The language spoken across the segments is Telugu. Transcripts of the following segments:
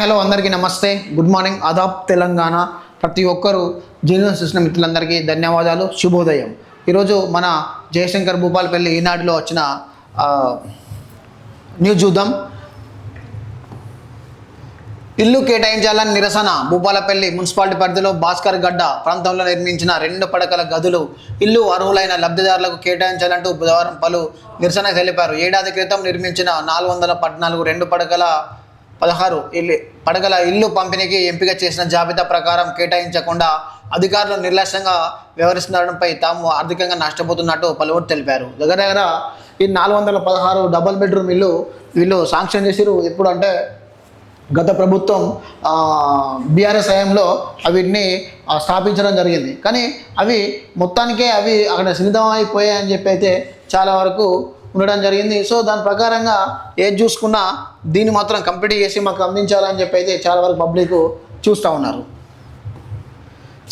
హలో అందరికీ నమస్తే. గుడ్ మార్నింగ్ ఆదాబ్ తెలంగాణ. ప్రతి ఒక్కరూ జీవన చూసిన మిత్రులందరికీ ధన్యవాదాలు శుభోదయం. ఈరోజు మన జయశంకర్ భూపాలపల్లి ఈనాడులో వచ్చిన న్యూ న్యూస్ చూద్దాం. ఇల్లు కేటాయించాలని నిరసన భూపాలపల్లి మున్సిపాలిటీ పరిధిలో భాస్కర్ గడ్డ ప్రాంతంలో నిర్మించిన రెండు పడకల గదులు ఇల్లు అర్హులైన లబ్ధిదారులకు కేటాయించాలంటూ బుధవారం పలు నిరసన తెలిపారు. ఏడాది క్రితం నిర్మించిన నాలుగు వందల పద్నాలుగు రెండు పడకల పదహారు ఇల్లు పడగల ఇల్లు పంపిణీకి ఎంపిక చేసిన జాబితా ప్రకారం కేటాయించకుండా అధికారులు నిర్లక్ష్యంగా వ్యవహరిస్తుండడంపై తాము ఆర్థికంగా నష్టపోతున్నట్టు పలువురు తెలిపారు. దగ్గర దగ్గర ఈ నాలుగు వందల పదహారు డబల్ బెడ్రూమ్ ఇల్లు వీళ్ళు శాంక్షన్ చేసిరు ఎప్పుడు అంటే గత ప్రభుత్వం బీఆర్ఎస్ హయాంలో వీటిని స్థాపించడం జరిగింది. కానీ అవి మొత్తానికే అవి అక్కడ సిద్ధం చెప్పి అయితే చాలా వరకు ఉండడం జరిగింది. సో దాని ప్రకారంగా ఏది చూసుకున్నా దీన్ని మాత్రం కంప్లీట్ చేసి మాకు అందించాలని చెప్పి అయితే చాలా వరకు పబ్లిక్ చూస్తూ ఉన్నారు.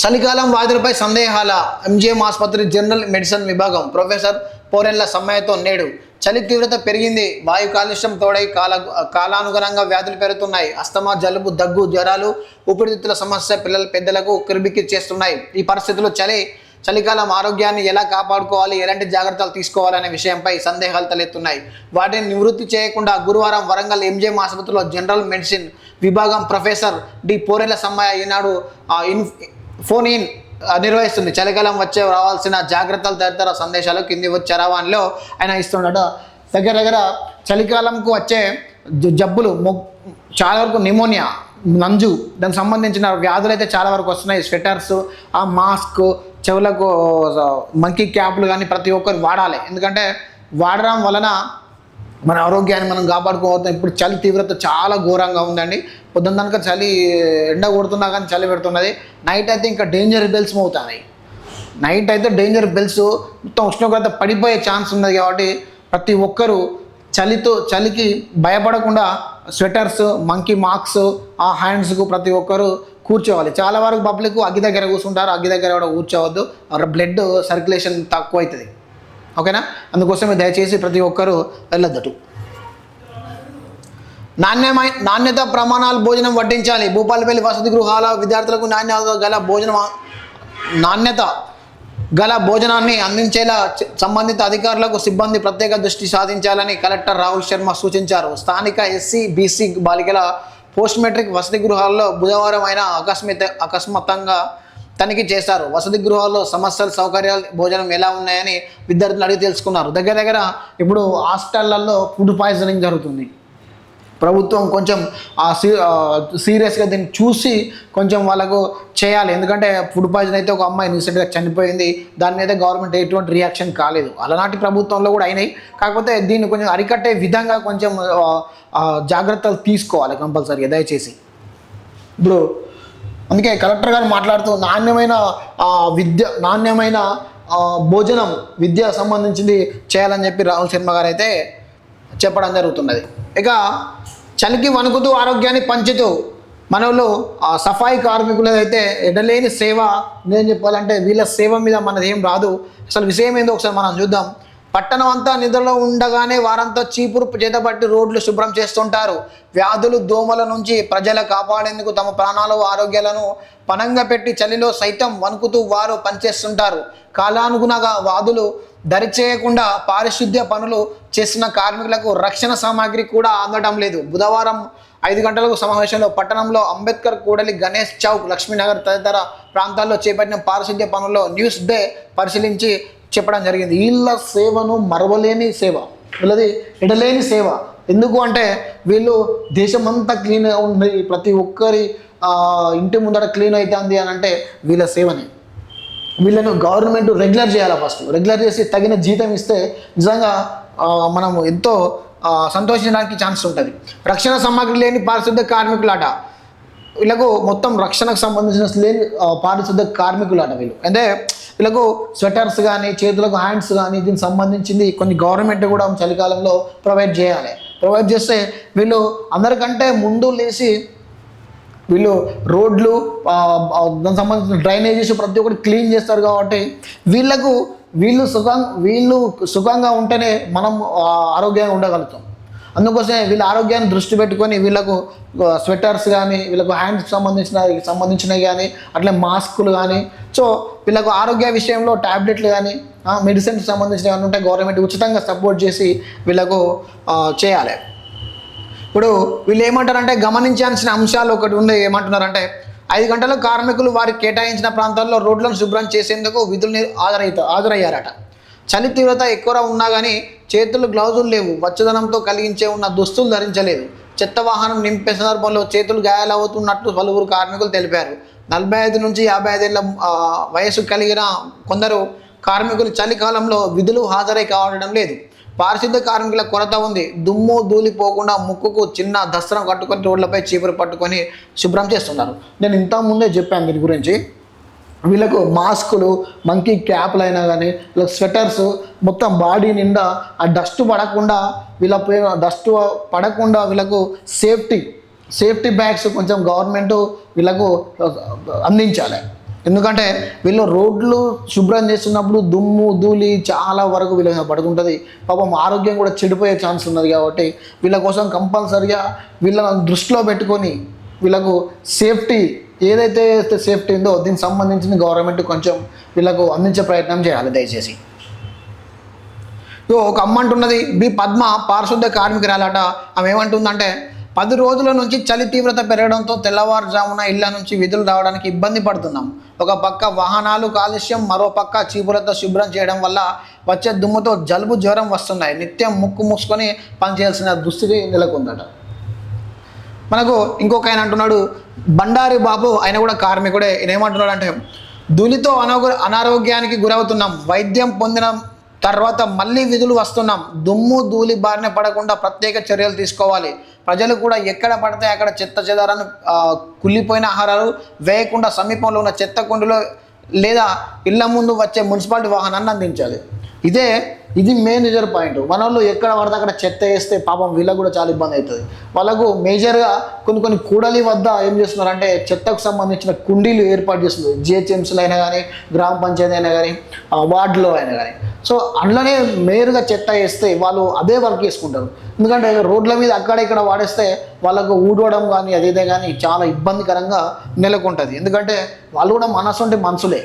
చలికాలం వ్యాధులపై సందేహాల ఎంజిఎం ఆసుపత్రి జనరల్ మెడిసిన్ విభాగం ప్రొఫెసర్ పోరెన్ల సమ్మయ్యతో నేడు. చలి తీవ్రత పెరిగింది. వాయు కాలుష్యం తోడై కాల కాలానుగుణంగా వ్యాధులు పెరుగుతున్నాయి. అస్తమా జలుబు దగ్గు జ్వరాలు ఊపిరితిత్తుల సమస్య పిల్లల పెద్దలకు కిరిబిక్కి చేస్తున్నాయి. ఈ పరిస్థితుల్లో చలి చలికాలం ఆరోగ్యాన్ని ఎలా కాపాడుకోవాలి? ఎలాంటి జాగ్రత్తలు తీసుకోవాలనే విషయంపై సందేహాలు తలెత్తున్నాయి. వాటిని నివృత్తి చేయకుండా గురువారం వరంగల్ ఎంజేఎం ఆసుపత్రిలో జనరల్ మెడిసిన్ విభాగం professor D Porela Sammayya Eenadu in phone in నిర్వహిస్తుంది. చలికాలం వచ్చే రావాల్సిన జాగ్రత్తలు తదితర సందేశాలు కింది వచ్చే చరవాణిలో ఆయన ఇస్తున్నాడు దగ్గర దగ్గర చలికాలంకు వచ్చే జబ్బులు మొ చాలా వరకు నిమోనియా నంజు దానికి సంబంధించిన వ్యాధులు అయితే చాలా వరకు వస్తున్నాయి. స్వెటర్స్ ఆ మాస్క్ చెవులకు మంకీ క్యాప్లు కానీ ప్రతి ఒక్కరు వాడాలి. ఎందుకంటే వాడడం వలన మన ఆరోగ్యాన్ని మనం కాపాడుకోవద్దాం ఇప్పుడు చలి తీవ్రత చాలా ఘోరంగా ఉందండి. పొద్దున్న కనుక చలి ఎండ కొడుతున్నా కానీ చలి పెడుతున్నది. నైట్ అయితే ఇంకా డేంజర్ బెల్స్ అవుతున్నాయి నైట్ అయితే డేంజర్ బెల్స్ మొత్తం ఉష్ణోగ్రత పడిపోయే ఛాన్స్ ఉన్నది కాబట్టి ప్రతి ఒక్కరూ చలితో చలికి భయపడకుండా స్వెటర్స్ మంకీ మార్క్స్ ఆ హ్యాండ్స్కు ప్రతి ఒక్కరు కూర్చోవాలి. చాలా వరకు పబ్లిక్ అగ్గి దగ్గర కూర్చుంటారు అగ్గి దగ్గర కూడా కూర్చోవద్దు. బ్లడ్ సర్క్యులేషన్ తక్కువ అవుతుంది ఓకేనా? అందుకోసమే దయచేసి ప్రతి ఒక్కరూ వెళ్ళొద్దటు. నాణ్యమైన నాణ్యత ప్రమాణాలు భోజనం వడ్డించాలి. భూపాలపల్లి వసతి గృహాల విద్యార్థులకు నాణ్యత గల భోజనం నాణ్యత గల భోజనాన్ని అందించేలా సంబంధిత అధికారులకు సిబ్బంది ప్రత్యేక దృష్టి సాధించాలని కలెక్టర్ రాహుల్ శర్మ సూచించారు. స్థానిక ఎస్సీ బీసీ బాలికల పోస్ట్ మెట్రిక్ వసతి గృహాల్లో బుధవారం అయినా అకస్మిత అకస్మాత్తంగా తనిఖీ చేశారు. వసతి గృహాల్లో సమస్యలు సౌకర్యాలు భోజనం ఎలా ఉన్నాయని విద్యార్థులు అడిగి తెలుసుకున్నారు. దగ్గర దగ్గర ఇప్పుడు హాస్టళ్ళలో ఫుడ్ పాయిజనింగ్ జరుగుతుంది. ప్రభుత్వం కొంచెం ఆ సీ సీరియస్గా దీన్ని చూసి కొంచెం వాళ్ళకు చేయాలి. ఎందుకంటే ఫుడ్ పాయిజన్ అయితే ఒక అమ్మాయి రీసెంట్గా చనిపోయింది. దాని మీద గవర్నమెంట్ ఎటువంటి రియాక్షన్ కాలేదు. అలాంటి ప్రభుత్వంలో కూడా అయినాయి. కాకపోతే దీన్ని కొంచెం అరికట్టే విధంగా కొంచెం జాగ్రత్తలు తీసుకోవాలి కంపల్సరీగా దయచేసి. ఇప్పుడు అందుకే కలెక్టర్ గారు మాట్లాడుతూ నాణ్యమైన విద్య నాణ్యమైన భోజనం విద్య సంబంధించింది చేయాలని చెప్పి రాహుల్ శర్మ గారు అయితే చెప్పడం జరుగుతున్నది. ఇక చలికి వణుకుతూ ఆరోగ్యాన్ని పంచుతూ మనలో ఆ సఫాయి కార్మికులైతే ఎడలేని సేవ నేను చెప్పాలంటే వీళ్ళ సేవ మీద మనది ఏం రాదు. అసలు విషయం ఏందో ఒకసారి మనం చూద్దాం. పట్టణం అంతా నిద్రలో ఉండగానే వారంతా చీపురు చేతబట్టి రోడ్లు శుభ్రం చేస్తుంటారు. వ్యాధులు దోమల నుంచి ప్రజల కాపాడేందుకు తమ ప్రాణాలు ఆరోగ్యాలను పనంగా పెట్టి చలిలో సైతం వణుకుతూ వారు పనిచేస్తుంటారు. కాలానుగుణంగా వాదులు దరిచేయకుండా పారిశుద్ధ్య పనులు చేసిన కార్మికులకు రక్షణ సామాగ్రి కూడా అందడం లేదు. బుధవారం ఐదు గంటలకు సమావేశంలో పట్టణంలో అంబేద్కర్ కూడలి గణేష్ చౌక్ లక్ష్మీనగర్ తదితర ప్రాంతాల్లో చేపట్టిన పారిశుద్ధ్య పనుల్లో న్యూస్ డే పరిశీలించి చెప్పడం జరిగింది. వీళ్ళ సేవను మరవలేని సేవ. వీళ్ళది ఎడలేని సేవ. ఎందుకు అంటే వీళ్ళు దేశమంతా క్లీన్గా ఉంది. ప్రతి ఒక్కరి ఇంటి ముందర క్లీన్ అవుతుంది అని అంటే వీళ్ళ సేవనే. వీళ్ళను గవర్నమెంట్ రెగ్యులర్ చేయాలి ఫస్ట్ రెగ్యులర్ చేసి తగిన జీతం ఇస్తే నిజంగా మనము ఎంతో సంతోషించడానికి ఛాన్స్ ఉంటుంది. రక్షణ సామాగ్రి లేని పారిశుద్ధ కార్మికులాట. వీళ్ళకు మొత్తం రక్షణకు సంబంధించిన లేని పారిశుద్ధ కార్మికులాట వీళ్ళు. అంటే వీళ్ళకు స్వెటర్స్ కానీ చేతులకు హ్యాండ్స్ కానీ దీనికి సంబంధించింది కొన్ని గవర్నమెంట్ కూడా చలికాలంలో ప్రొవైడ్ చేయాలి. ప్రొవైడ్ చేస్తే వీళ్ళు అందరికంటే ముందు లేచి వీళ్ళు రోడ్లు దానికి సంబంధించిన డ్రైనేజెస్ ప్రతి ఒక్కటి క్లీన్ చేస్తారు కాబట్టి వీళ్ళకు వీళ్ళు సుఖం వీళ్ళు సుఖంగా ఉంటేనే మనం ఆరోగ్యంగా ఉండగలుగుతాం. అందుకోసమే వీళ్ళ ఆరోగ్యాన్ని దృష్టి పెట్టుకొని వీళ్ళకు స్వెటర్స్ కానీ వీళ్ళకు హ్యాండ్స్కి సంబంధించిన సంబంధించినవి కానీ అట్లే మాస్కులు కానీ సో వీళ్ళకు ఆరోగ్య విషయంలో ట్యాబ్లెట్లు కానీ మెడిసిన్కి సంబంధించినవి ఏమైనా ఉంటే గవర్నమెంట్ ఉచితంగా సపోర్ట్ చేసి వీళ్ళకు చేయాలి. ఇప్పుడు వీళ్ళు ఏమంటారంటే గమనించాల్సిన అంశాలు ఒకటి ఉంది ఏమంటున్నారంటే ఐదు గంటల కార్మికులు వారికి కేటాయించిన ప్రాంతాల్లో రోడ్లను శుభ్రం చేసేందుకు విధులు నిర్- హాజరైత హాజరయ్యారట. చలి తీవ్రత ఎక్కువగా ఉన్నా కానీ చేతులు గ్లౌజులు లేవు. వచ్చదనంతో కలిగించే ఉన్న దుస్తులు ధరించలేదు. చెత్త వాహనం నింపే సందర్భంలో చేతులు గాయాలవుతున్నట్లు పలువురు కార్మికులు తెలిపారు. నలభై ఐదు నుంచి యాభై ఐదేళ్ళ వయసు కలిగిన కొందరు కార్మికులు చలికాలంలో విధులు హాజరై కావడం లేదు. పారిశుద్ధ కార్మికుల కొరత ఉంది. దుమ్ము ధూళిపోకుండా ముక్కుకు చిన్న దస్త్రం కట్టుకొని రోడ్లపై చీపురు పట్టుకొని శుభ్రం చేస్తున్నారు. నేను ఇంత ముందే చెప్పాను దీని గురించి. వీళ్ళకు మాస్కులు మంకీ క్యాప్లు అయినా కానీ వీళ్ళకి స్వెటర్స్ మొత్తం బాడీ నిండా ఆ డస్ట్ పడకుండా వీళ్ళ డస్ట్ పడకుండా వీళ్ళకు సేఫ్టీ సేఫ్టీ బ్యాగ్స్ కొంచెం గవర్నమెంట్ వీళ్ళకు అందించాలి. ఎందుకంటే వీళ్ళు రోడ్లు శుభ్రం చేస్తున్నప్పుడు దుమ్ము ధూళి చాలా వరకు వీళ్ళ మీద పడుతుంటుంది పాపం ఆరోగ్యం కూడా చెడిపోయే ఛాన్స్ ఉన్నది కాబట్టి వీళ్ళ కోసం కంపల్సరిగా వీళ్ళని దృష్టిలో పెట్టుకొని వీళ్ళకు సేఫ్టీ ఏదైతే సేఫ్టీ ఉందో దీనికి సంబంధించిన గవర్నమెంట్ కొంచెం వీళ్ళకు అందించే ప్రయత్నం చేయాలి దయచేసి. ఒక అమ్మ అంటున్నది బి పద్మ పారిశుద్ధ కార్మికురాలట. ఆమె ఏమంటుందంటే పది రోజుల నుంచి చలి తీవ్రత పెరగడంతో తెల్లవారుజామున ఇళ్ళ నుంచి విధులు రావడానికి ఇబ్బంది పడుతున్నాం. ఒక పక్క వాహనాలు కాలుష్యం మరో పక్క చీపులతో శుభ్రం చేయడం వల్ల వచ్చే దుమ్ముతో జలుబు జ్వరం వస్తున్నాయి. నిత్యం ముక్కు మూసుకొని పనిచేయాల్సిన దుస్థితి నెలకొందట. మనకు ఇంకొక ఆయన అంటున్నాడు బండారి బాబు ఆయన కూడా కార్మికుడే. ఈయన ఏమంటున్నాడు అంటే ధూళితో అనారోగ్యానికి గురవుతున్నాం. వైద్యం పొందిన తర్వాత మళ్ళీ విధులు వస్తున్నాం. దుమ్ము ధూళి బారిన పడకుండా ప్రత్యేక చర్యలు తీసుకోవాలి. ప్రజలు కూడా ఎక్కడ పడితే అక్కడ చెత్త చెదారాన్ని కుళ్ళిపోయిన ఆహారాలు వేయకుండా సమీపంలో ఉన్న చెత్త కుండలో లేదా ఇళ్ళ ముందు వచ్చే మున్సిపాలిటీ వాహనాన్ని అందించాలి. ఇదే ఇది మేనేజర్ పాయింట్. మన వాళ్ళు ఎక్కడ పడితే అక్కడ చెత్త వేస్తే పాపం వీళ్ళకు కూడా చాలా ఇబ్బంది అవుతుంది. వాళ్ళకు మేజర్గా కొన్ని కొన్ని కూడలి వద్ద ఏం చేస్తున్నారంటే చెత్తకు సంబంధించిన కుండీలు ఏర్పాటు చేస్తున్నారు. జిహెచ్ఎంసీలు అయినా కానీ గ్రామ పంచాయతీ అయినా కానీ వార్డులో అయినా కానీ సో అందులోనే మేరుగా చెత్త వేస్తే వాళ్ళు అదే వర్క్ చేసుకుంటారు. ఎందుకంటే రోడ్ల మీద అక్కడ ఇక్కడ వాడేస్తే వాళ్ళకు ఊడవడం కానీ అదేదే కానీ చాలా ఇబ్బందికరంగా నెలకొంటుంది. ఎందుకంటే వాళ్ళు కూడా మనసు ఉంటే మనుషులే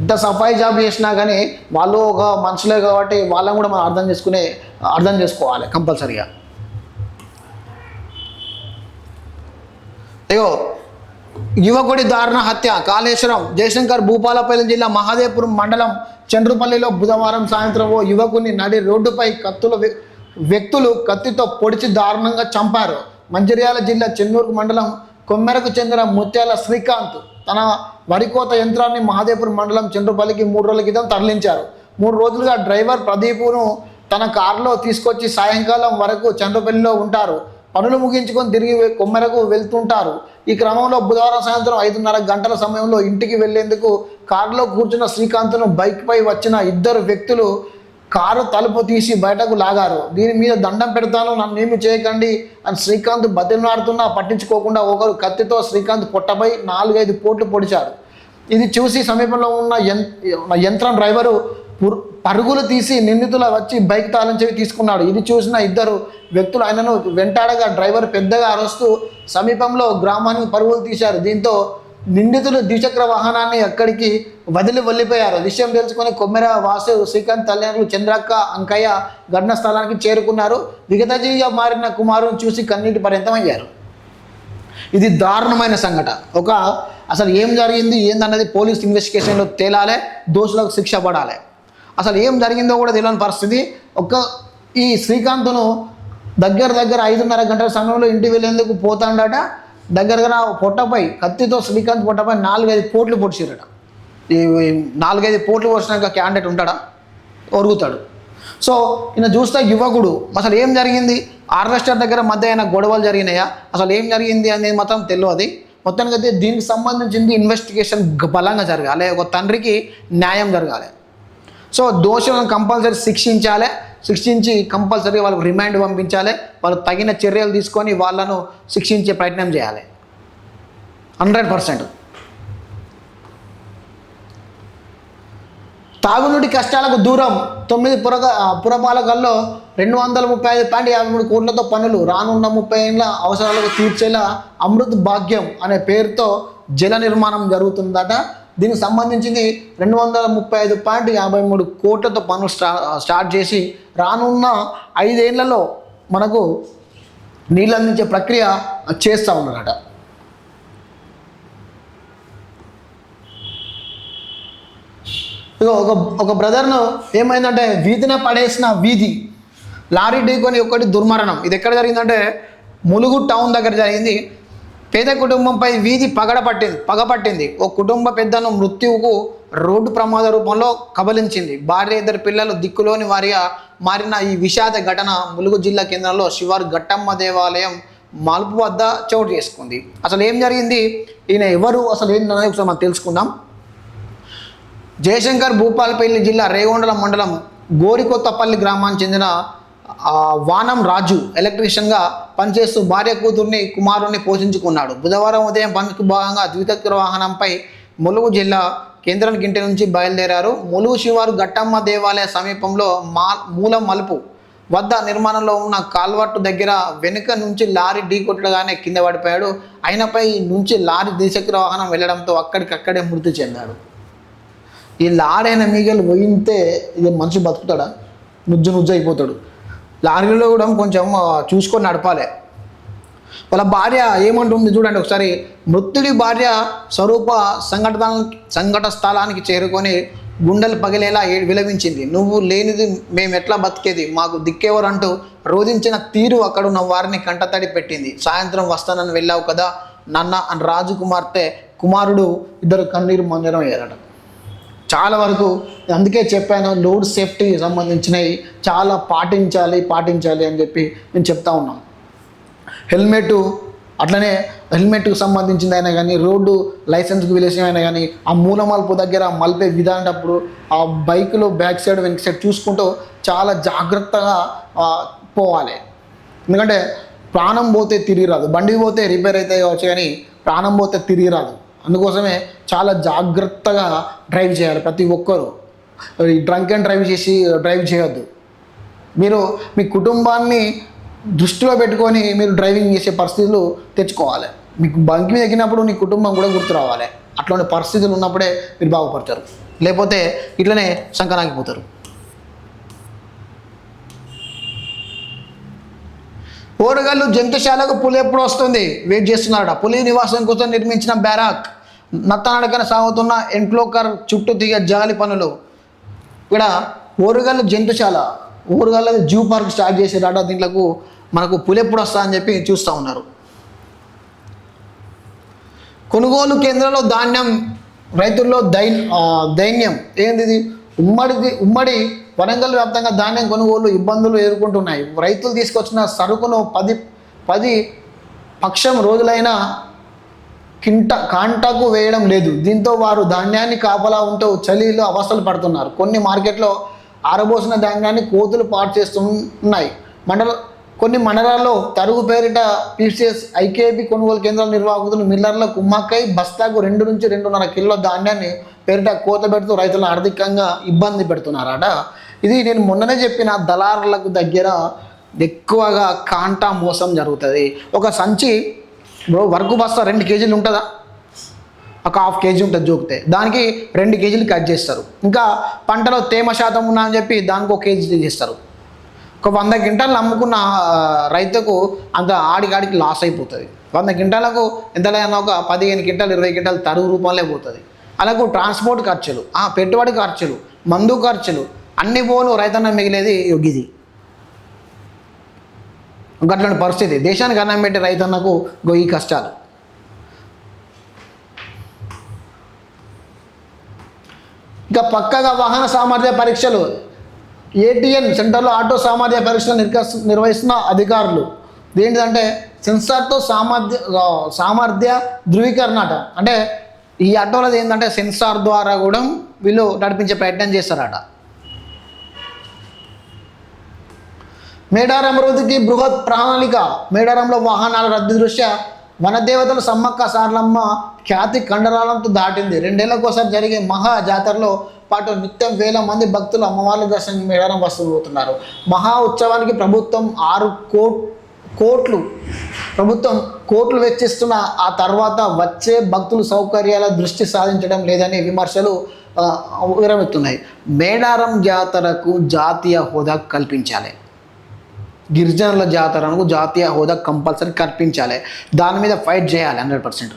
ఎంత సఫాయి జాబ్ చేసినా కానీ వాళ్ళు ఒక మనుషులే కాబట్టి వాళ్ళని కూడా మనం అర్థం చేసుకునే అర్థం చేసుకోవాలి కంపల్సరీగా. అయ్యో యువకుడి దారుణ హత్య కాళేశ్వరం జయశంకర్ భూపాలపల్లి జిల్లా మహాదేవ్పురం మండలం చండ్రుపల్లిలో బుధవారం సాయంత్రం ఓ యువకుని నడి రోడ్డుపై కత్తుల వ్యక్తులు కత్తితో పొడిచి దారుణంగా చంపారు. మంచిర్యాల జిల్లా చెన్నూరు మండలం కొమ్మెరకు చెందిన ముత్యాల శ్రీకాంత్. తన వరికోత యంత్రాన్ని మహాదేపూర్ మండలం చంద్రపల్లికి మూడు రోజుల క్రితం తరలించారు. మూడు రోజులుగా డ్రైవర్ ప్రదీపును తన కారులో తీసుకొచ్చి సాయంకాలం వరకు చంద్రపల్లిలో ఉంటారు. పనులు ముగించుకొని తిరిగి కొమ్మెరకు వెళ్తుంటారు. ఈ క్రమంలో బుధవారం సాయంత్రం ఐదున్నర గంటల సమయంలో ఇంటికి వెళ్ళేందుకు కారులో కూర్చున్న శ్రీకాంత్ను బైక్పై వచ్చిన ఇద్దరు వ్యక్తులు కారు తలుపు తీసి బయటకు లాగారు. దీని మీద దండం పెడతాను నన్ను ఏమి చేయకండి అని శ్రీకాంత్ బతిలాడుతున్నా పట్టించుకోకుండా ఒకరు కత్తితో శ్రీకాంత్ పొట్టపై నాలుగైదు పోట్లు పొడిచారు. ఇది చూసి సమీపంలో ఉన్న యం- యంత్రం డ్రైవరు పరుగులు తీసి నిందితుల వచ్చి బైక్ తాళం తీసుకున్నాడు. ఇది చూసిన ఇద్దరు వ్యక్తులు ఆయనను వెంటాడగా డ్రైవర్ పెద్దగా అరుస్తూ సమీపంలో గ్రామానికి పరుగులు తీశారు. దీంతో నిందితులు ద్విచక్ర వాహనాన్ని అక్కడికి వదిలి వెళ్ళిపోయారు. విషయం తెలుసుకుని కొమ్మెర వాసు శ్రీకాంత్ తల్లిదండ్రులు చంద్రక్క అంకయ్య ఘటన స్థలానికి చేరుకున్నారు. విగతజీవిగా మారిన కుమారుని చూసి కన్నీటి పర్యంతం అయ్యారు ఇది దారుణమైన సంఘటన ఒక అసలు ఏం జరిగింది ఏందన్నది పోలీస్ ఇన్వెస్టిగేషన్లో తేలాలి దోషులకు శిక్ష పడాలి. అసలు ఏం జరిగిందో కూడా తెలియని పరిస్థితి. ఒక ఈ శ్రీకాంత్ను దగ్గర దగ్గర ఐదున్నర గంటల సమయంలో ఇంటి వెళ్ళేందుకు పోతాడట. దగ్గరగా పొట్టపై కత్తితో శ్రీకాంత్ పొట్టపై నాలుగైదు పోట్లు పొడిచిరట నాలుగైదు పోట్లు పొడిచినాక క్యాండిడేట్ ఉంటాడా? ఒరుగుతాడు. సో ఈయన చూస్తే యువకుడు అసలు ఏం జరిగింది? హార్వెస్టర్ దగ్గర మధ్య అయినా గొడవలు జరిగినాయా? అసలు ఏం జరిగింది అనేది మాత్రం తెలియదు. మొత్తానికి అయితే దీనికి సంబంధించింది ఇన్వెస్టిగేషన్ బలంగా జరగాలి. ఒక తండ్రికి న్యాయం జరగాలి. సో దోషులను కంపల్సరీ శిక్షించాలి. శిక్షించి కంపల్సరీ వాళ్ళకు రిమాండ్ పంపించాలి. వాళ్ళు తగిన చర్యలు తీసుకొని వాళ్ళను శిక్షించే ప్రయత్నం చేయాలి. Hundred percent. తాగునీటి కష్టాలకు దూరం. తొమ్మిది పురగ పురపాలకల్లో రెండు వందల ముప్పై ఐదు పాయింట్ యాభై మూడు కోట్లతో పనులు. రానున్న ముప్పై ఏళ్ళ అవసరాలకు తీర్చేలా అమృత్ భాగ్యం అనే పేరుతో జల నిర్మాణం జరుగుతుందట. దీనికి సంబంధించింది రెండు వందల ముప్పై ఐదు పాయింట్ యాభై మూడు కోట్లతో పనులు స్టా స్టార్ట్ చేసి రానున్న ఐదేళ్ళలో మనకు నీళ్ళు అందించే ప్రక్రియ చేస్తూ ఉన్నారట. ఇగో ఒక ఒక బ్రదర్ను ఏమైందంటే వీధిన పడేసిన వీధి లారీ ఢీకొని ఒకటి దుర్మరణం. ఇది ఎక్కడ జరిగిందంటే ములుగు టౌన్ దగ్గర జరిగింది. పేద కుటుంబంపై వీధి పగడ పట్టింది పగపట్టింది ఓ కుటుంబ పెద్దను మృత్యువుకు రోడ్డు ప్రమాద రూపంలో కబలించింది. భార్య ఇద్దరు పిల్లలు దిక్కులోని వారిగా మారిన ఈ విషాద ఘటన ములుగు జిల్లా కేంద్రంలో శివారు గట్టమ్మ దేవాలయం మలుపు వద్ద చోటు చేసుకుంది. అసలు ఏం జరిగింది? ఈయన ఎవరు? అసలు ఏంటనేది ఒకసారి మనం తెలుసుకుందాం. జయశంకర్ భూపాలపల్లి జిల్లా రేగొండల మండలం గోరికొత్తపల్లి గ్రామానికి చెందిన వానం రాజు ఎలక్ట్రీషియన్గా పనిచేస్తూ భార్య కూతుర్ని కుమారుణ్ణి పోషించుకున్నాడు. బుధవారం ఉదయం పనికి భాగంగా ద్విచక్ర వాహనంపై ములుగు జిల్లా కేంద్రానికి ఇంటి నుంచి బయలుదేరారు. ములుగు శివారు గట్టమ్మ దేవాలయ సమీపంలో మా మూలం మలుపు వద్ద నిర్మాణంలో ఉన్న కాల్వట్టు దగ్గర వెనుక నుంచి లారీ ఢీకొట్టగానే కింద పడిపోయాడు. అయినపై నుంచి లారీ ద్విచక్ర వాహనం వెళ్ళడంతో అక్కడికక్కడే మృతి చెందాడు. ఈ లారైన మీగలు పోయితే ఇది మనిషి బతుకుతాడా? నుజ్జు నుజ్జు అయిపోతాడు. లారీలో కూడా కొంచెం చూసుకొని నడపాలి. వాళ్ళ భార్య ఏమంటుంది చూడండి ఒకసారి. మృతుడి భార్య స్వరూప సంఘటన సంఘట స్థలానికి చేరుకొని గుండెలు పగిలేలా విలవించింది. నువ్వు లేనిది మేము ఎట్లా బతికేది? మాకు దిక్కేవారు అంటూ రోధించిన తీరు అక్కడ ఉన్న వారిని కంటతడి పెట్టింది. సాయంత్రం వస్తానని వెళ్ళావు కదా నాన్న అని రాజు కుమార్తె కుమారుడు ఇద్దరు కన్నీరు మందిరం అయ్యారట. చాలా వరకు అందుకే చెప్పాను లోడ్ సేఫ్టీ సంబంధించినవి చాలా పాటించాలి పాటించాలి అని చెప్పి నేను చెప్తా ఉన్నాం హెల్మెట్ అట్లనే హెల్మెట్కు సంబంధించింది అయినా కానీ రోడ్డు లైసెన్స్కి విలేసం అయినా కానీ ఆ మూల మలుపు దగ్గర మలిపే విధానప్పుడు ఆ బైక్లో బ్యాక్ సైడ్ వెనక సైడ్ చూసుకుంటూ చాలా జాగ్రత్తగా పోవాలి. ఎందుకంటే ప్రాణం పోతే తిరిగి రాదు. బండి పోతే రిపేర్ అయితే కావచ్చు కానీ ప్రాణం పోతే తిరిగి రాదు. అందుకోసమే చాలా జాగ్రత్తగా డ్రైవ్ చేయాలి ప్రతి ఒక్కరు. ఈ డ్రంక్ అండ్ డ్రైవ్ చేసి డ్రైవ్ చేయొద్దు. మీరు మీ కుటుంబాన్ని దృష్టిలో పెట్టుకొని మీరు డ్రైవింగ్ చేసే పరిస్థితులు తెచ్చుకోవాలి. మీకు బంకి మీద ఎక్కినప్పుడు నీ కుటుంబం కూడా గుర్తు రావాలి. అట్లాంటి పరిస్థితులు ఉన్నప్పుడే మీరు బాగుపడతారు. లేకపోతే ఇట్లనే సంకనాగిపోతారు పోరగాళ్ళు జంతుశాలకు పులి ఎప్పుడు వస్తుంది? వెయిట్ చేస్తున్నారట. పులి నివాసం కోసం నిర్మించిన బ్యారాక్. నత్తనడకన సాగుతున్న ఎంట్లోకర్ చుట్టూ దిగే జాలి పనులు. ఇక్కడ ఓరుగల్లు జంతుశాల. ఓరుగల్ల జూ పార్క్ స్టార్ట్ చేసేటట. దీంట్లకు మనకు పులి ఎప్పుడు వస్తా అని చెప్పి చూస్తూ ఉన్నారు. కొనుగోలు కేంద్రంలో ధాన్యం రైతుల్లో దై దైన్యం. ఏంటిది ఉమ్మడిది ఉమ్మడి వరంగల్ వ్యాప్తంగా ధాన్యం కొనుగోలు ఇబ్బందులు ఎదుర్కొంటున్నాయి. రైతులు తీసుకొచ్చిన సరుకును పది పది పక్షం రోజులైన కింట కాంటాకు వేయడం లేదు. దీంతో వారు ధాన్యాన్ని కాపలా ఉంటూ చలిలో అవస్థలు పడుతున్నారు. కొన్ని మార్కెట్లో ఆరబోసిన ధాన్యాన్ని కోతులు పాటు చేస్తున్నాయి. మండల కొన్ని మండలాల్లో తరుగు పేరిట పీసీఎస్ ఐకేబీ కొనుగోలు కేంద్రాల నిర్వాహకులు మిల్లర్ల కుమ్మక్కై బస్తాకు రెండు నుంచి రెండున్నర కిలో ధాన్యాన్ని పేరిట కోత పెడుతూ రైతులను ఆర్థికంగా ఇబ్బంది పెడుతున్నారట. ఇది నేను మొన్ననే చెప్పిన దళారులకు దగ్గర ఎక్కువగా కాంటా మోసం జరుగుతుంది. ఒక సంచి వరకు వర్క్ బస్తా రెండు కేజీలు ఉంటుందా? ఒక హాఫ్ కేజీ ఉంటుంది జోకితే. దానికి రెండు కేజీలు కట్ చేస్తారు. ఇంకా పంటలో తేమ శాతం ఉన్నా అని చెప్పి దానికి ఒక కేజీ చేస్తారు. ఒక వంద క్వింటాలు అమ్ముకున్న రైతుకు అంత ఆడికాడికి లాస్ అయిపోతుంది. వంద క్వింటాలకు ఎంత ఒక పదిహేను క్వింటాలు ఇరవై క్వింటాలు తరువు రూపంలో పోతుంది. అలాగే ట్రాన్స్పోర్ట్ ఖర్చులు ఆ పెట్టుబడి ఖర్చులు మందు ఖర్చులు అన్ని పోను రైతన్న మిగిలేది యోగిది అట్లాంటి పరిస్థితి. దేశానికి అన్నం పెట్టే రైతన్నకు గో ఈ కష్టాలు. ఇక పక్కగా వాహన సామర్థ్య పరీక్షలు. ఏటీఎన్ సెంటర్లో ఆటో సామర్థ్య పరీక్షలు నిర్వహిస్తున్న అధికారులు. ఏంటిదంటే సెన్సార్తో సామర్థ్య సామర్థ్య ధృవీకరణ అట అంటే ఈ ఆటోలది ఏంటంటే సెన్సార్ ద్వారా కూడా వీళ్ళు నడిపించే ప్రయత్నం చేస్తారట. మేడారం రోజుకి బృహత్ ప్రణాళిక. మేడారంలో వాహనాల రద్దు దృష్ట్యా వనదేవతల సమ్మక్క సార్లమ్మ ఖ్యాతి కండరాలంతో దాటింది. రెండేళ్ళకోసారి జరిగే మహా జాతరలో పాటు నిత్యం వేల మంది భక్తులు అమ్మవార్ల దర్శనం మేడారం వస్తుపోతున్నారు మహా ఉత్సవానికి ప్రభుత్వం ఆరు కోట్ కోట్లు ప్రభుత్వం కోట్లు వెచ్చిస్తున్న ఆ తర్వాత వచ్చే భక్తులు సౌకర్యాల దృష్టి సాధించడం లేదని విమర్శలు విరమిస్తున్నాయి మేడారం జాతరకు జాతీయ హోదా కల్పించాలి. గిరిజనుల జాతరకు జాతీయ హోదా కంపల్సరీ కల్పించాలి. దాని మీద ఫైట్ చేయాలి హండ్రెడ్ పర్సెంట్.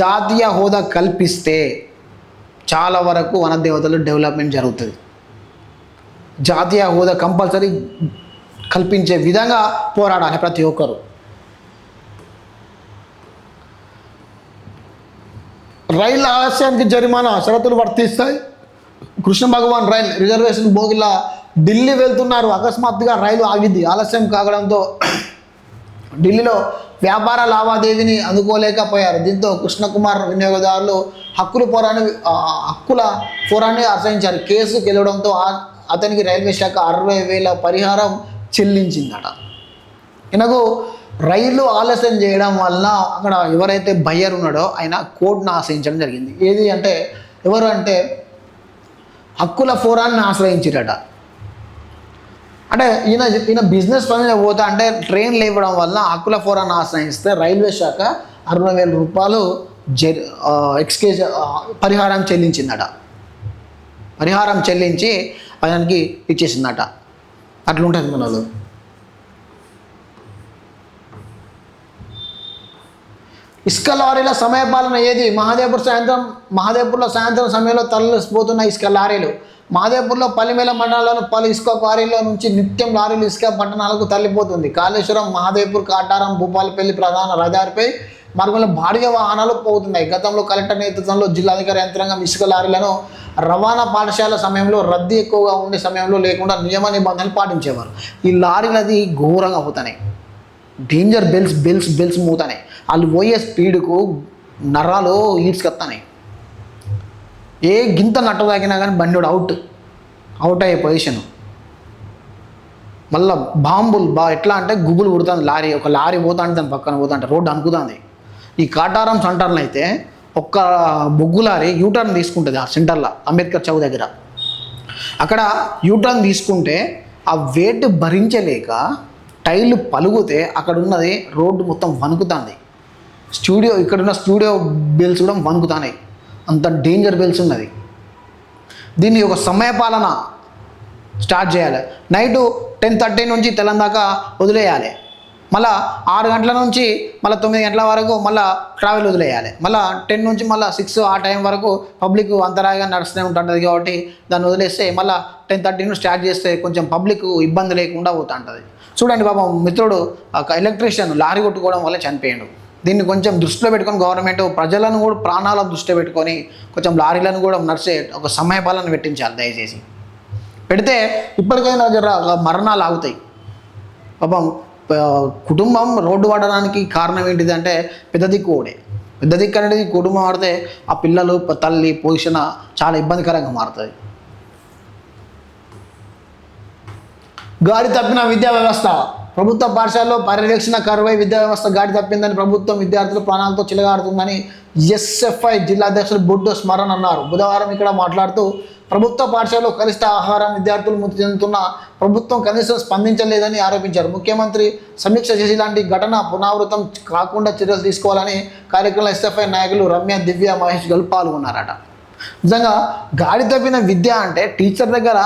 జాతీయ హోదా కల్పిస్తే చాలా వరకు వనదేవతలు డెవలప్మెంట్ జరుగుతుంది. జాతీయ హోదా కంపల్సరీ కల్పించే విధంగా పోరాడాలి ప్రతి ఒక్కరు. రైలు ఆలస్యానికి జరిమానా షరతులు వర్తిస్తాయి. కృష్ణ భగవాన్ రైల్ రిజర్వేషన్ బోగిలా ఢిల్లీ వెళ్తున్నారు. అకస్మాత్తుగా రైలు ఆగింది. ఆలస్యం కాగడంతో ఢిల్లీలో వ్యాపార లావాదేవీని అందుకోలేకపోయారు. దీంతో కృష్ణకుమార్ వినియోగదారులు హక్కుల పోరాన్ని హక్కుల పోరాన్ని ఆశ్రయించారు. కేసు గెలవడంతో అతనికి రైల్వే శాఖ అరవై వేల పరిహారం చెల్లించిందట. ఈయనకు రైలు ఆలస్యం చేయడం వలన అక్కడ ఎవరైతే బయ్యర్ ఉన్నాడో ఆయన కోర్టును ఆశ్రయించడం జరిగింది. ఏది అంటే ఎవరు అంటే హక్కుల ఫోరాన్ని ఆశ్రయించారట. అంటే ఈయన ఈయన బిజినెస్ పని మీద పోతా అంటే ట్రైన్ లేవడం వల్ల అకుల ఫోరాన్ని ఆశ్రయిస్తే రైల్వే శాఖ అరవై వేల రూపాయలు జె ఎక్స్కేజ్ పరిహారం చెల్లించిందట. పరిహారం చెల్లించి ఆయనకి ఇచ్చేసిందట. అట్లుంటుంది మనలో ఇసుక లారీల సమయపాలన ఏది? మహాదేవ్పూర్ సాయంత్రం మహాదేవ్పూర్లో సాయంత్రం సమయంలో తరలిసిపోతున్న ఇసుక లారీలు. మాదేపూర్లో పల్లిమేల మండలంలోని పలు ఇసుక క్వారీలో నుంచి నిత్యం లారీలు ఇసుక పట్టణాలకు తరలిపోతుంది. కాళేశ్వరం మహాదేపూర్ కాటారం భూపాలపల్లి ప్రధాన రహదారిపై మార్గంలో భారీగా వాహనాలు పోతున్నాయి. గతంలో కలెక్టర్ నేతృత్వంలో జిల్లాధికారి యంత్రాంగం ఇసుక లారీలను రవాణా పాఠశాల సమయంలో రద్దీ ఎక్కువగా ఉండే సమయంలో లేకుండా నియమ నిబంధనలు పాటించేవారు. ఈ లారీలది ఘోరంగా పోతున్నాయి. డేంజర్ బెల్స్ బెల్స్ బెల్స్ మూతానే వాళ్ళు పోయే స్పీడ్కు నరాలు ఈడ్చుకొస్తాయి ఏ గింత నట్టు తాకినా కానీ బండి అవుట్ అవుట్ అయ్యే పొజిషన్ మళ్ళా బాంబులు బా ఎట్లా అంటే గుబులు పుడుతుంది లారీ ఒక లారీ పోతాంటే దాని పక్కన పోతాంటే రోడ్డు అనుకుతుంది ఈ కాటారం సెంటర్లో అయితే ఒక్క బొగ్గు లారీ యూటర్న్ తీసుకుంటుంది ఆ సెంటర్లో అంబేద్కర్ చౌక్ దగ్గర. అక్కడ యూటర్న్ తీసుకుంటే ఆ వెయిట్ భరించలేక టైర్లు పలుగుతే అక్కడ ఉన్నది రోడ్డు మొత్తం వణుకుతుంది. స్టూడియో ఇక్కడున్న స్టూడియో బిల్స్ కూడా వణుకుతున్నాయి. అంత డేంజర్ బెల్స్ ఉన్నది దీన్ని ఒక సమయపాలన స్టార్ట్ చేయాలి. నైటు టెన్ థర్టీ నుంచి తెల్లం దాకా వదిలేయాలి. మళ్ళా ఆరు గంటల నుంచి మళ్ళీ తొమ్మిది గంటల వరకు మళ్ళీ ట్రావెల్ వదిలేయాలి. మళ్ళీ టెన్ నుంచి మళ్ళీ సిక్స్ ఆ టైం వరకు పబ్లిక్ అంతరాయంగా నడుస్తూనే ఉంటుంటుంది కాబట్టి దాన్ని వదిలేస్తే మళ్ళీ టెన్ థర్టీ నుంచి స్టార్ట్ చేస్తే కొంచెం పబ్లిక్ ఇబ్బంది లేకుండా పోతూ ఉంటుంది చూడండి పాపం మిత్రుడు ఒక ఎలక్ట్రీషియన్ లారీ కొట్టుకోవడం వల్ల చనిపోయాడు. దీన్ని కొంచెం దృష్టిలో పెట్టుకొని గవర్నమెంట్ ప్రజలను కూడా ప్రాణాలను దృష్టిలో పెట్టుకొని కొంచెం లారీలను కూడా నడిచే ఒక సమయపాలన పెట్టించాలి దయచేసి. పెడితే ఇప్పటికైనా జర మరణాలు ఆగుతాయి. పాపం కుటుంబం రోడ్డు పడడానికి కారణం ఏంటిది అంటే పెద్ద దిక్కు ఓడే పెద్ద దిక్కు అనేది కుటుంబం ఆడితే ఆ పిల్లలు తల్లి పోషణ చాలా ఇబ్బందికరంగా మారుతుంది. గాడి తప్పిన విద్యా వ్యవస్థ ప్రభుత్వ పాఠశాలలో పర్యవేక్షణ కరువై విద్యా వ్యవస్థ గాడి తప్పిందని ప్రభుత్వం విద్యార్థులు ప్రాణాలతో చిలగాడుతుందని ఎస్ఎఫ్ఐ జిల్లా అధ్యక్షుడు బొడ్డు స్మరణ్ అన్నారు. బుధవారం ఇక్కడ మాట్లాడుతూ ప్రభుత్వ పాఠశాలలో కనిష్ట ఆహారం విద్యార్థులు మృతి చెందుతున్న ప్రభుత్వం కనీసం స్పందించలేదని ఆరోపించారు. ముఖ్యమంత్రి సమీక్ష చేసి ఇలాంటి ఘటన పునరావృతం కాకుండా చర్యలు తీసుకోవాలని కార్యక్రమంలో ఎస్ఎఫ్ఐ నాయకులు రమ్య దివ్య మహేష్ గల్ పాల్గొన్నారట. నిజంగా గాడి తప్పిన విద్య అంటే టీచర్ దగ్గర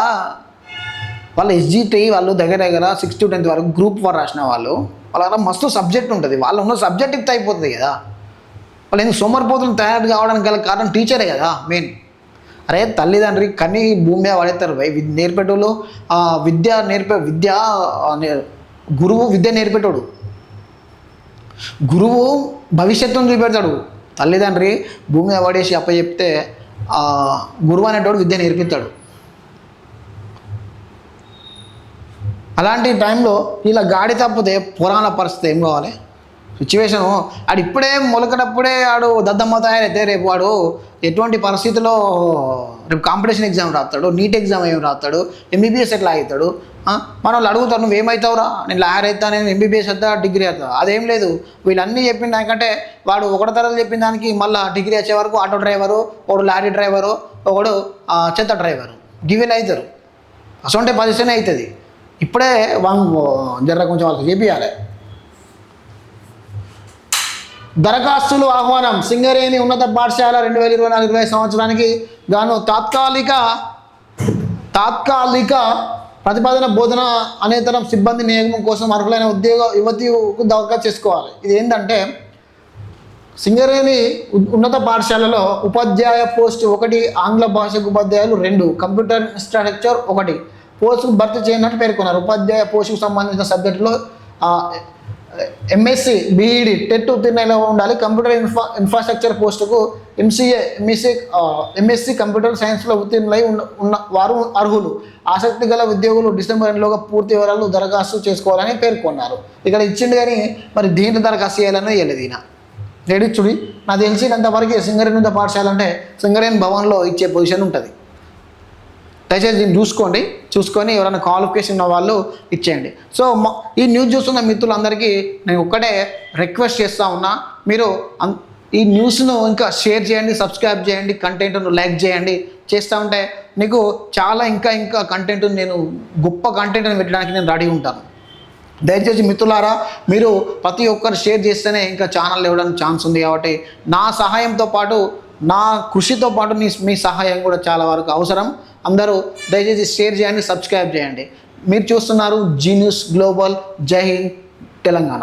వాళ్ళు ఎస్జిటి వాళ్ళు దగ్గర దగ్గర సిక్స్త్ టు టెన్త్ వరకు గ్రూప్ ఫోర్ రాసిన వాళ్ళు వాళ్ళ మస్తు సబ్జెక్ట్ ఉంటుంది. వాళ్ళు ఉన్న సబ్జెక్ట్ అయిపోతుంది కదా. వాళ్ళు ఎందుకు సోమరిపోతులు తయారు కావడానికి గల కారణం టీచరే కదా మెయిన్ అరే తల్లిదండ్రి కన్నీ భూమి మీద పడేస్తారు నేర్పేటోళ్ళు విద్య నేర్పే విద్య గురువు విద్య నేర్పేటోడు. గురువు భవిష్యత్తును చూపెడతాడు. తల్లిదండ్రి భూమి మీద పడేసి అప్పచెప్తే గురువు అనేటోడు విద్య నేర్పిస్తాడు. అలాంటి టైంలో ఇలా గాడి తప్పితే పురాణ పరిస్థితి ఏం కావాలి? సిచ్యువేషను ఆడు ఇప్పుడే మొలకటప్పుడే ఆడు దద్దమ్మ తయారైతే రేపు వాడు ఎటువంటి పరిస్థితిలో రేపు కాంపిటీషన్ ఎగ్జామ్ రాస్తాడు నీట్ ఎగ్జామ్ ఏం రాస్తాడు ఎంబీబీఎస్ ఎట్లా అవుతాడు మన వాళ్ళు అడుగుతారు నువ్వు ఏమవుతావురా నేను లాయర్ అవుతా నేను ఎంబీబీఎస్ అవుతా డిగ్రీ అవుతా అదేం లేదు. వీళ్ళన్నీ చెప్పిన దానికంటే వాడు ఒకటి తరగతి చెప్పిన దానికి మళ్ళీ డిగ్రీ వచ్చే వరకు ఆటో డ్రైవరు ఒకడు లారీ డ్రైవరు ఒకడు చెత్త డ్రైవరు. గివెల్ అవుతారు అసొంటే పొజిషన్ అవుతుంది ఇప్పుడే వాంగ్ జర్ర కొంచెం వాళ్ళకి చేపియాలి. దరఖాస్తులు ఆహ్వానం. సింగరేణి ఉన్నత పాఠశాల రెండు వేల ఇరవై నాలుగు ఇరవై సంవత్సరానికి గాను తాత్కాలిక తాత్కాలిక ప్రతిపాదన బోధన అనేతరం సిబ్బంది నియమం కోసం అర్హులైన ఉద్యోగ యువతికు దరఖాస్తు చేసుకోవాలి. ఇది ఏంటంటే సింగరేణి ఉన్నత పాఠశాలలో ఉపాధ్యాయ పోస్ట్ ఒకటి ఆంగ్ల భాషకు ఉపాధ్యాయులు రెండు కంప్యూటర్ ఇన్స్ట్రక్చర్ ఒకటి. పోస్టుకు భర్తీ చేయనట్టు పేర్కొన్నారు. ఉపాధ్యాయ పోస్టుకు సంబంధించిన సబ్జెక్టులో ఎంఎస్సి బీఈడి టెట్ ఉత్తీర్ణలో ఉండాలి? కంప్యూటర్ ఇన్ఫ్రా ఇన్ఫ్రాస్ట్రక్చర్ పోస్టుకు ఎంసీఏ ఎంఎస్సి ఎంఎస్సి కంప్యూటర్ సైన్స్లో ఉత్తీర్ణులై ఉన్న ఉన్న వారు అర్హులు. ఆసక్తి గల ఉద్యోగులు డిసెంబర్ రెండులోగా పూర్తి వివరాలు దరఖాస్తు చేసుకోవాలని పేర్కొన్నారు. ఇక్కడ ఇచ్చిండు కానీ మరి దీని దరఖాస్తు చేయాలని వేయలేదు ఈయన. రెడీ చూడి. నాకు తెలిసినంతవరకు సింగరేణి పాఠశాల అంటే సింగరేణి భవన్లో ఇచ్చే పొజిషన్ ఉంటుంది. దయచేసి దీన్ని చూసుకోండి. చూసుకొని ఎవరైనా క్వాలిఫికేషన్ ఉన్న వాళ్ళు ఇచ్చేయండి. సో ఈ న్యూస్ చూస్తున్న మిత్రులందరికీ నేను ఒక్కటే రిక్వెస్ట్ చేస్తూ ఉన్నా. మీరు అం- ఈ న్యూస్ను ఇంకా షేర్ చేయండి సబ్స్క్రైబ్ చేయండి కంటెంట్ను లైక్ చేయండి. చేస్తూ ఉంటే నీకు చాలా ఇంకా ఇంకా కంటెంట్ నేను గొప్ప కంటెంట్ని పెట్టడానికి నేను రెడీ ఉంటాను. దయచేసి మిత్రులారా మీరు ప్రతి ఒక్కరు షేర్ చేస్తేనే ఇంకా ఛానల్ ఇవ్వడానికి ఛాన్స్ ఉంది కాబట్టి నా సహాయంతో పాటు నా కృషితో పాటు మీ మీ సహాయం కూడా చాలా వరకు అవసరం. అందరూ దయచేసి షేర్ చేయండి సబ్స్క్రైబ్ చేయండి. మీరు చూస్తున్నారు జీ న్యూస్ గ్లోబల్ జై హింద్ తెలంగాణ.